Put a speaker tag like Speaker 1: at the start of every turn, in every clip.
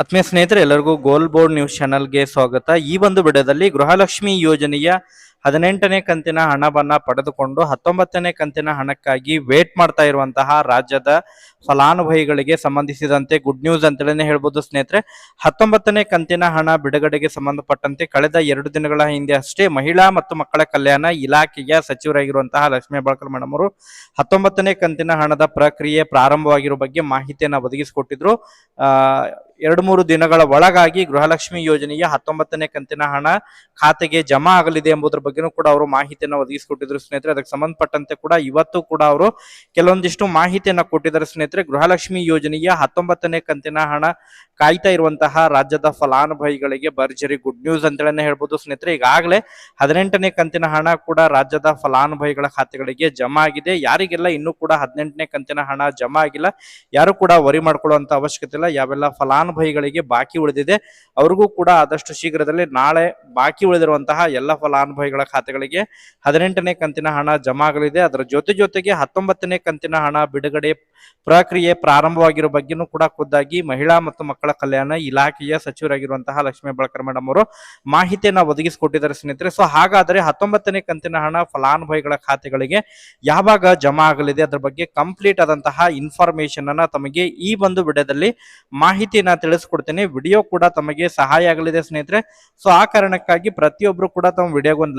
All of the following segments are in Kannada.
Speaker 1: ಆತ್ಮೀಯ ಸ್ನೇಹಿತರೆ ಎಲ್ಲರಿಗೂ ಗೋಲ್ ಬೋರ್ಡ್ ನ್ಯೂಸ್ ಚಾನೆಲ್ಗೆ ಸ್ವಾಗತ. ಈ ಒಂದು ವಿಡಿಯೋದಲ್ಲಿ ಗೃಹಲಕ್ಷ್ಮಿ ಯೋಜನೆಯ ಹದಿನೆಂಟನೇ ಕಂತಿನ ಹಣವನ್ನ ಪಡೆದುಕೊಂಡು ಹತ್ತೊಂಬತ್ತನೇ ಕಂತಿನ ಹಣಕ್ಕಾಗಿ ವೇಟ್ ಮಾಡ್ತಾ ಇರುವಂತಹ ರಾಜ್ಯದ ಫಲಾನುಭವಿಗಳಿಗೆ ಸಂಬಂಧಿಸಿದಂತೆ ಗುಡ್ ನ್ಯೂಸ್ ಅಂತೇಳಿ ಹೇಳ್ಬೋದು ಸ್ನೇಹಿತರೆ. ಹತ್ತೊಂಬತ್ತನೇ ಕಂತಿನ ಹಣ ಬಿಡುಗಡೆಗೆ ಸಂಬಂಧಪಟ್ಟಂತೆ ಕಳೆದ ಎರಡು ದಿನಗಳ ಹಿಂದೆ ಅಷ್ಟೇ ಮಹಿಳಾ ಮತ್ತು ಮಕ್ಕಳ ಕಲ್ಯಾಣ ಇಲಾಖೆಯ ಸಚಿವರಾಗಿರುವಂತಹ ಲಕ್ಷ್ಮೀ ಬಾಳ್ಕರ್ ಮೇಡಮ್ ಅವರು ಹತ್ತೊಂಬತ್ತನೇ ಕಂತಿನ ಹಣದ ಪ್ರಕ್ರಿಯೆ ಪ್ರಾರಂಭವಾಗಿರುವ ಬಗ್ಗೆ ಮಾಹಿತಿಯನ್ನ ಒದಗಿಸಿಕೊಟ್ಟಿದ್ರು. ಎರಡು ಮೂರು ದಿನಗಳ ಒಳಗಾಗಿ ಗೃಹಲಕ್ಷ್ಮಿ ಯೋಜನೆಯ ಹತ್ತೊಂಬತ್ತನೇ ಕಂತಿನ ಹಣ ಖಾತೆಗೆ ಜಮಾ ಆಗಲಿದೆ ಎಂಬುದರ ಬಗ್ಗೆನೂ ಕೂಡ ಅವರು ಮಾಹಿತಿಯನ್ನು ಒದಗಿಸಿಕೊಟ್ಟಿದ್ರು ಸ್ನೇಹಿತರೆ. ಅದಕ್ಕೆ ಸಂಬಂಧಪಟ್ಟಂತೆ ಕೂಡ ಇವತ್ತು ಕೂಡ ಅವರು ಕೆಲವೊಂದಿಷ್ಟು ಮಾಹಿತಿಯನ್ನ ಕೊಟ್ಟಿದ್ದಾರೆ ಸ್ನೇಹಿತರೆ. ಗೃಹಲಕ್ಷ್ಮಿ ಯೋಜನೆಯ ಹತ್ತೊಂಬತ್ತನೇ ಕಂತಿನ ಹಣ ಕಾಯ್ತಾ ಇರುವಂತಹ ರಾಜ್ಯದ ಫಲಾನುಭವಿಗಳಿಗೆ ಭರ್ಜರಿ ಗುಡ್ ನ್ಯೂಸ್ ಅಂತೇಳಿ ಹೇಳ್ಬೋದು ಸ್ನೇಹಿತರೆ. ಈಗಾಗಲೇ ಹದಿನೆಂಟನೇ ಕಂತಿನ ಹಣ ಕೂಡ ರಾಜ್ಯದ ಫಲಾನುಭವಿಗಳ ಖಾತೆಗಳಿಗೆ ಜಮಾ ಆಗಿದೆ. ಯಾರಿಗೆಲ್ಲ ಇನ್ನೂ ಕೂಡ ಹದಿನೆಂಟನೇ ಕಂತಿನ ಹಣ ಜಮಾ ಆಗಿಲ್ಲ, ಯಾರು ಕೂಡ ವರಿ ಮಾಡ್ಕೊಳ್ಳುವಂತ ಅವಶ್ಯಕತೆ ಇಲ್ಲ. ಯಾವೆಲ್ಲ ಫಲಾನುಭವಿಗಳಿಗೆ ಬಾಕಿ ಉಳಿದಿದೆ, ಅವ್ರಿಗೂ ಕೂಡ ಆದಷ್ಟು ಶೀಘ್ರದಲ್ಲಿ ನಾಳೆ ಬಾಕಿ ಉಳಿದಿರುವಂತಹ ಎಲ್ಲ ಫಲಾನುಭವಿಗಳ ಖಾತೆಗಳಿಗೆ ಹದಿನೆಂಟನೇ ಕಂತಿನ ಹಣ ಜಮಾ ಆಗಲಿದೆ ಅದರ ಜೊತೆ ಜೊತೆಗೆ ಹತ್ತೊಂಬತ್ತನೇ ಕಂತಿನ ಹಣ ಬಿಡುಗಡೆ ಪ್ರಕ್ರಿಯೆ ಪ್ರಾರಂಭವಾಗಿರೋ ಬಗ್ಗೆನೂ ಕೂಡ ಖುದ್ದಾಗಿ ಮಹಿಳಾ ಮತ್ತು ಮಕ್ಕಳ ಕಲ್ಯಾಣ ಇಲಾಖೆಯ ಸಚಿವರಾಗಿರುವಂತಹ ಲಕ್ಷ್ಮೀ ಬಳಕರ್ ಮೇಡಮ್ ಅವರು ಮಾಹಿತಿಯನ್ನ ಒದಗಿಸಿಕೊಟ್ಟಿದ್ದಾರೆ ಸ್ನೇಹಿತರೆ. ಸೊ ಹಾಗಾದ್ರೆ ಹತ್ತೊಂಬತ್ತನೇ ಕಂತಿನ ಹಣ ಫಲಾನುಭವಿಗಳ ಖಾತೆಗಳಿಗೆ ಯಾವಾಗ ಜಮಾ ಆಗಲಿದೆ ಅದರ ಬಗ್ಗೆ ಕಂಪ್ಲೀಟ್ ಆದಂತಹ ಇನ್ಫಾರ್ಮೇಶನ್ ಅನ್ನ ತಮಗೆ ಈ ಒಂದು ವಿಡಿಯೋದಲ್ಲಿ ಮಾಹಿತಿಯನ್ನ ತಿಳಿಸ್ಕೊಡ್ತೇನೆ. ವಿಡಿಯೋ ಕೂಡ ತಮಗೆ ಸಹಾಯ ಆಗಲಿದೆ ಸ್ನೇಹಿತರೆ. ಸೊ ಆ ಕಾರಣಕ್ಕಾಗಿ ಪ್ರತಿಯೊಬ್ರು ಕೂಡ ತಮ್ಮ ವಿಡಿಯೋಗೆ ಒಂದು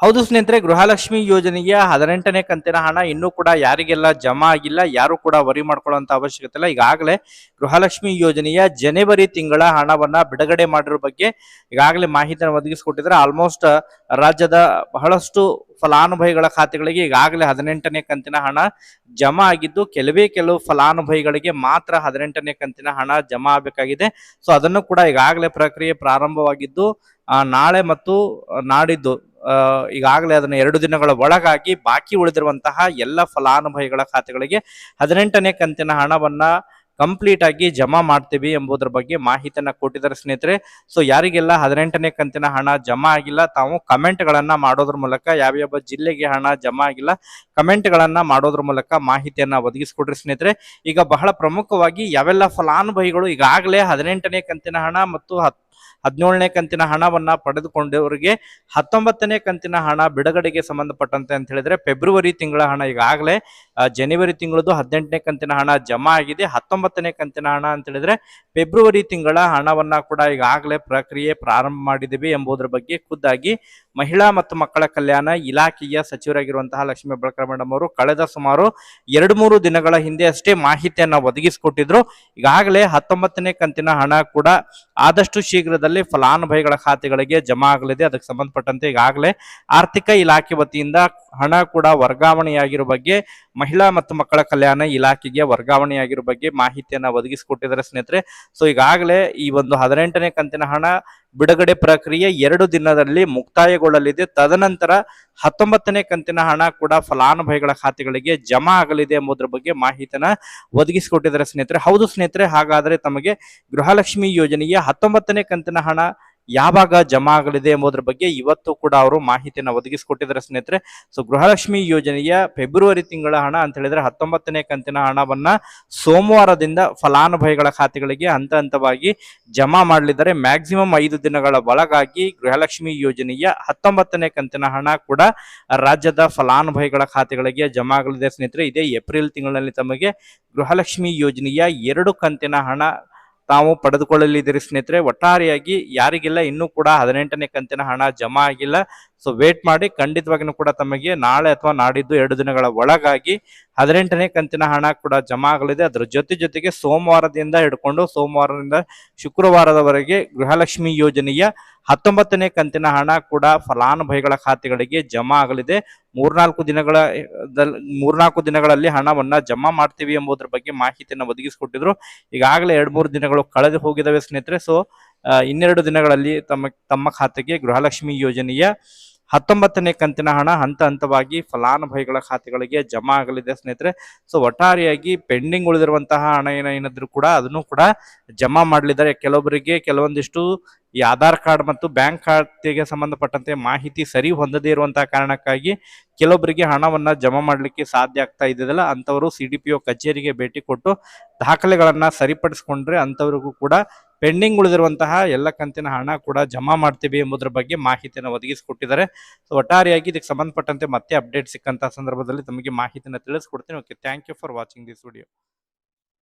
Speaker 1: ಹೌದು ಸ್ನೇಹಿತರೆ, ಗೃಹಲಕ್ಷ್ಮಿ ಯೋಜನೆಯ ಹದಿನೆಂಟನೇ ಕಂತಿನ ಹಣ ಇನ್ನೂ ಕೂಡ ಯಾರಿಗೆಲ್ಲ ಜಮಾ ಆಗಿಲ್ಲ, ಯಾರು ಕೂಡ ವರಿ ಮಾಡ್ಕೊಳ್ಳುವಂತ ಅವಶ್ಯಕತೆ ಇಲ್ಲ. ಈಗಾಗಲೇ ಗೃಹಲಕ್ಷ್ಮಿ ಯೋಜನೆಯ ಜನವರಿ ತಿಂಗಳ ಹಣವನ್ನ ಬಿಡುಗಡೆ ಮಾಡಿರೋ ಬಗ್ಗೆ ಈಗಾಗಲೇ ಮಾಹಿತಿಯನ್ನು ಒದಗಿಸಿಕೊಟ್ಟಿದ್ರೆ ಆಲ್ಮೋಸ್ಟ್ ರಾಜ್ಯದ ಬಹಳಷ್ಟು ಫಲಾನುಭವಿಗಳ ಖಾತೆಗಳಿಗೆ ಈಗಾಗಲೇ ಹದಿನೆಂಟನೇ ಕಂತಿನ ಹಣ ಜಮಾ ಆಗಿದ್ದು, ಕೆಲವೇ ಕೆಲವು ಫಲಾನುಭವಿಗಳಿಗೆ ಮಾತ್ರ ಹದಿನೆಂಟನೇ ಕಂತಿನ ಹಣ ಜಮಾ ಆಗಬೇಕಾಗಿದೆ. ಸೊ ಅದನ್ನು ಕೂಡ ಈಗಾಗಲೇ ಪ್ರಕ್ರಿಯೆ ಪ್ರಾರಂಭವಾಗಿದ್ದು ನಾಳೆ ಮತ್ತು ನಾಡಿದ್ದು ಈಗಾಗಲೇ ಅದನ್ನು ಎರಡು ದಿನಗಳ ಒಳಗಾಗಿ ಬಾಕಿ ಉಳಿದಿರುವಂತಹ ಎಲ್ಲ ಫಲಾನುಭವಿಗಳ ಖಾತೆಗಳಿಗೆ ಹದಿನೆಂಟನೇ ಕಂತಿನ ಹಣವನ್ನ ಕಂಪ್ಲೀಟ್ ಆಗಿ ಜಮಾ ಮಾಡ್ತೀವಿ ಎಂಬುದರ ಬಗ್ಗೆ ಮಾಹಿತಿಯನ್ನ ಕೊಟ್ಟಿದ್ದಾರೆ ಸ್ನೇಹಿತರೆ. ಸೊ ಯಾರಿಗೆಲ್ಲ ಹದಿನೆಂಟನೇ ಕಂತಿನ ಹಣ ಜಮಾ ಆಗಿಲ್ಲ, ತಾವು ಕಮೆಂಟ್ ಗಳನ್ನ ಮಾಡೋದ್ರ ಮೂಲಕ ಯಾವ್ಯಾವ ಜಿಲ್ಲೆಗೆ ಹಣ ಜಮಾ ಆಗಿಲ್ಲ ಕಮೆಂಟ್ ಗಳನ್ನ ಮಾಡೋದ್ರ ಮೂಲಕ ಮಾಹಿತಿಯನ್ನ ಒದಗಿಸ್ಕೊಡ್ರಿ ಸ್ನೇಹಿತರೆ. ಈಗ ಬಹಳ ಪ್ರಮುಖವಾಗಿ ಯಾವೆಲ್ಲ ಫಲಾನುಭವಿಗಳು ಈಗಾಗಲೇ ಹದಿನೆಂಟನೇ ಕಂತಿನ ಹಣ ಮತ್ತು ಹತ್, ಹದಿನೇಳನೇ ಕಂತಿನ ಹಣವನ್ನ ಪಡೆದುಕೊಂಡವರಿಗೆ ಹತ್ತೊಂಬತ್ತನೇ ಕಂತಿನ ಹಣ ಬಿಡುಗಡೆಗೆ ಸಂಬಂಧಪಟ್ಟಂತೆ ಅಂತ ಹೇಳಿದ್ರೆ, ಫೆಬ್ರವರಿ ತಿಂಗಳ ಹಣ ಈಗಾಗಲೇ ಜನವರಿ ತಿಂಗಳದು ಹದಿನೆಂಟನೇ ಕಂತಿನ ಹಣ ಜಮಾ ಆಗಿದೆ. ಹತ್ತೊಂಬತ್ತನೇ ಕಂತಿನ ಹಣ ಅಂತ ಹೇಳಿದ್ರೆ ಫೆಬ್ರವರಿ ತಿಂಗಳ ಹಣವನ್ನ ಕೂಡ ಈಗಾಗಲೇ ಪ್ರಕ್ರಿಯೆ ಪ್ರಾರಂಭ ಮಾಡಿದ್ದೀವಿ ಎಂಬುದರ ಬಗ್ಗೆ ಖುದ್ದಾಗಿ ಮಹಿಳಾ ಮತ್ತು ಮಕ್ಕಳ ಕಲ್ಯಾಣ ಇಲಾಖೆಯ ಸಚಿವರಾಗಿರುವಂತಹ ಲಕ್ಷ್ಮೀ ಬಳಕರ ಮೇಡಮ್ ಅವರು ಕಳೆದ ಸುಮಾರು ಎರಡು ಮೂರು ದಿನಗಳ ಹಿಂದೆ ಅಷ್ಟೇ ಮಾಹಿತಿಯನ್ನ ಒದಗಿಸಿಕೊಟ್ಟಿದ್ರು. ಈಗಾಗಲೇ ಹತ್ತೊಂಬತ್ತನೇ ಕಂತಿನ ಹಣ ಕೂಡ ಆದಷ್ಟು ಶೀಘ್ರದಲ್ಲಿ ಫಲಾನುಭವಿಗಳ ಖಾತೆಗಳಿಗೆ ಜಮಾ ಆಗಲಿದೆ. ಅದಕ್ಕೆ ಸಂಬಂಧಪಟ್ಟಂತೆ ಈಗಾಗಲೇ ಆರ್ಥಿಕ ಇಲಾಖೆ ವತಿಯಿಂದ ಹಣ ಕೂಡ ವರ್ಗಾವಣೆಯಾಗಿರುವ ಬಗ್ಗೆ ಮಹಿಳಾ ಮತ್ತು ಮಕ್ಕಳ ಕಲ್ಯಾಣ ಇಲಾಖೆಗೆ ವರ್ಗಾವಣೆಯಾಗಿರೋ ಬಗ್ಗೆ ಮಾಹಿತಿಯನ್ನ ಒದಗಿಸಿಕೊಟ್ಟಿದ್ದಾರೆ ಸ್ನೇಹಿತರೆ. ಸೊ ಈಗಾಗಲೇ ಈ ಒಂದು ಹದಿನೆಂಟನೇ ಕಂತಿನ ಹಣ ಬಿಡುಗಡೆ ಪ್ರಕ್ರಿಯೆ ಎರಡು ದಿನದಲ್ಲಿ ಮುಕ್ತಾಯಗೊಳ್ಳಲಿದೆ. ತದನಂತರ ಹತ್ತೊಂಬತ್ತನೇ ಕಂತಿನ ಹಣ ಕೂಡ ಫಲಾನುಭವಿಗಳ ಖಾತೆಗಳಿಗೆ ಜಮಾ ಆಗಲಿದೆ ಎಂಬುದರ ಬಗ್ಗೆ ಮಾಹಿತಿಯನ್ನ ಒದಗಿಸಿಕೊಟ್ಟಿದ್ದಾರೆ ಸ್ನೇಹಿತರೆ. ಹೌದು ಸ್ನೇಹಿತರೆ, ಹಾಗಾದ್ರೆ ತಮಗೆ ಗೃಹಲಕ್ಷ್ಮಿ ಯೋಜನೆಯ ಹತ್ತೊಂಬತ್ತನೇ ಕಂತಿನ ಹಣ ಯಾವಾಗ ಜಮಾ ಆಗಲಿದೆ ಎಂಬುದರ ಬಗ್ಗೆ ಇವತ್ತು ಕೂಡ ಅವರು ಮಾಹಿತಿಯನ್ನು ಒದಗಿಸಿಕೊಟ್ಟಿದ್ದಾರೆ ಸ್ನೇಹಿತರೆ. ಸೊ ಗೃಹಲಕ್ಷ್ಮಿ ಯೋಜನೆಯ ಫೆಬ್ರವರಿ ತಿಂಗಳ ಹಣ ಅಂತ ಹೇಳಿದ್ರೆ ಹತ್ತೊಂಬತ್ತನೇ ಕಂತಿನ ಹಣವನ್ನ ಸೋಮವಾರದಿಂದ ಫಲಾನುಭವಿಗಳ ಖಾತೆಗಳಿಗೆ ಹಂತ ಹಂತವಾಗಿ ಜಮಾ ಮಾಡಲಿದ್ದಾರೆ. ಮ್ಯಾಕ್ಸಿಮಮ್ ಐದು ದಿನಗಳ ಒಳಗಾಗಿ ಗೃಹಲಕ್ಷ್ಮಿ ಯೋಜನೆಯ ಹತ್ತೊಂಬತ್ತನೇ ಕಂತಿನ ಹಣ ಕೂಡ ರಾಜ್ಯದ ಫಲಾನುಭವಿಗಳ ಖಾತೆಗಳಿಗೆ ಜಮಾ ಆಗಲಿದೆ ಸ್ನೇಹಿತರೆ. ಇದೇ ಏಪ್ರಿಲ್ ತಿಂಗಳಲ್ಲಿ ತಮಗೆ ಗೃಹಲಕ್ಷ್ಮಿ ಯೋಜನೆಯ ಎರಡು ಕಂತಿನ ಹಣ ತಾವು ಪಡೆದುಕೊಳ್ಳಲಿದ್ದೀರಿ ಸ್ನೇಹಿತರೆ ಒಟ್ಟಾರೆಯಾಗಿ ಯಾರಿಗೆಲ್ಲ ಇನ್ನೂ ಕೂಡ ಹದಿನೆಂಟನೇ ಕಂತಿನ ಹಣ ಜಮಾ ಆಗಿಲ್ಲ. ಸೊ ವೇಟ್ ಮಾಡಿ ಖಂಡಿತವಾಗಿನೂ ಕೂಡ ತಮಗೆ ನಾಳೆ ಅಥವಾ ನಾಡಿದ್ದು ಎರಡು ದಿನಗಳ ಒಳಗಾಗಿ ಹದಿನೆಂಟನೇ ಕಂತಿನ ಹಣ ಕೂಡ ಜಮಾ ಆಗಲಿದೆ. ಅದರ ಜೊತೆ ಜೊತೆಗೆ ಸೋಮವಾರದಿಂದ ಹಿಡ್ಕೊಂಡು ಸೋಮವಾರದಿಂದ ಶುಕ್ರವಾರದವರೆಗೆ ಗೃಹಲಕ್ಷ್ಮಿ ಯೋಜನೆಯ ಹತ್ತೊಂಬತ್ತನೇ ಕಂತಿನ ಹಣ ಕೂಡ ಫಲಾನುಭವಿಗಳ ಖಾತೆಗಳಿಗೆ ಜಮಾ ಆಗಲಿದೆ. ಮೂರ್ನಾಲ್ಕು ದಿನಗಳ ಮೂರ್ನಾಲ್ಕು ದಿನಗಳಲ್ಲಿ ಹಣವನ್ನ ಜಮಾ ಮಾಡ್ತೀವಿ ಎಂಬುದರ ಬಗ್ಗೆ ಮಾಹಿತಿಯನ್ನು ಒದಗಿಸಿಕೊಟ್ಟಿದ್ರು. ಈಗಾಗಲೇ ಎರಡು ಮೂರು ದಿನಗಳು ಕಳೆದು ಹೋಗಿದ್ದಾವೆ ಸ್ನೇಹಿತರೆ. ಸೊ ಇನ್ನೆರಡು ದಿನಗಳಲ್ಲಿ ತಮ್ಮ ತಮ್ಮ ಖಾತೆಗೆ ಗೃಹಲಕ್ಷ್ಮಿ ಯೋಜನೆಯ ಹತ್ತೊಂಬತ್ತನೇ ಕಂತಿನ ಹಣ ಹಂತ ಹಂತವಾಗಿ ಫಲಾನುಭವಿಗಳ ಖಾತೆಗಳಿಗೆ ಜಮಾ ಆಗಲಿದೆ ಸ್ನೇಹಿತರೆ. ಸೊ ಒಟ್ಟಾರೆಯಾಗಿ ಪೆಂಡಿಂಗ್ ಉಳಿದಿರುವಂತಹ ಹಣ ಏನ ಏನಾದ್ರು ಕೂಡ ಅದನ್ನು ಕೂಡ ಜಮಾ ಮಾಡಲಿದ್ದಾರೆ. ಕೆಲವೊಬ್ಬರಿಗೆ ಕೆಲವೊಂದಿಷ್ಟು ಈ ಆಧಾರ್ ಕಾರ್ಡ್ ಮತ್ತು ಬ್ಯಾಂಕ್ ಖಾತೆಗೆ ಸಂಬಂಧಪಟ್ಟಂತೆ ಮಾಹಿತಿ ಸರಿ ಹೊಂದದೇ ಇರುವಂತಹ ಕಾರಣಕ್ಕಾಗಿ ಕೆಲವೊಬ್ಬರಿಗೆ ಹಣವನ್ನ ಜಮಾ ಮಾಡಲಿಕ್ಕೆ ಸಾಧ್ಯ ಆಗ್ತಾ ಇದ್ದಿದ್ದಲ್ಲ ಅಂತವರು ಸಿ ಡಿ ಕಚೇರಿಗೆ ಭೇಟಿ ಕೊಟ್ಟು ದಾಖಲೆಗಳನ್ನ ಸರಿಪಡಿಸಿಕೊಂಡ್ರೆ ಅಂತವರಿಗೂ ಕೂಡ ಪೆಂಡಿಂಗ್ ಉಳಿದಿರುವಂತಹ ಎಲ್ಲ ಕಂತಿನ ಹಣ ಕೂಡ ಜಮಾ ಮಾಡ್ತೀವಿ ಎಂಬುದರ ಬಗ್ಗೆ ಮಾಹಿತಿಯನ್ನು ಒದಗಿಸಿಕೊಟ್ಟಿದ್ದಾರೆ. ಸೊ ಒಟ್ಟಾರೆಯಾಗಿ ಇದಕ್ಕೆ ಸಂಬಂಧಪಟ್ಟಂತೆ ಮತ್ತೆ ಅಪ್ಡೇಟ್ ಸಿಕ್ಕಂತಹ ಸಂದರ್ಭದಲ್ಲಿ ತಮಗೆ ಮಾಹಿತಿಯನ್ನು ತಿಳಿಸ್ಕೊಡ್ತೀನಿ. Okay thank you for watching this video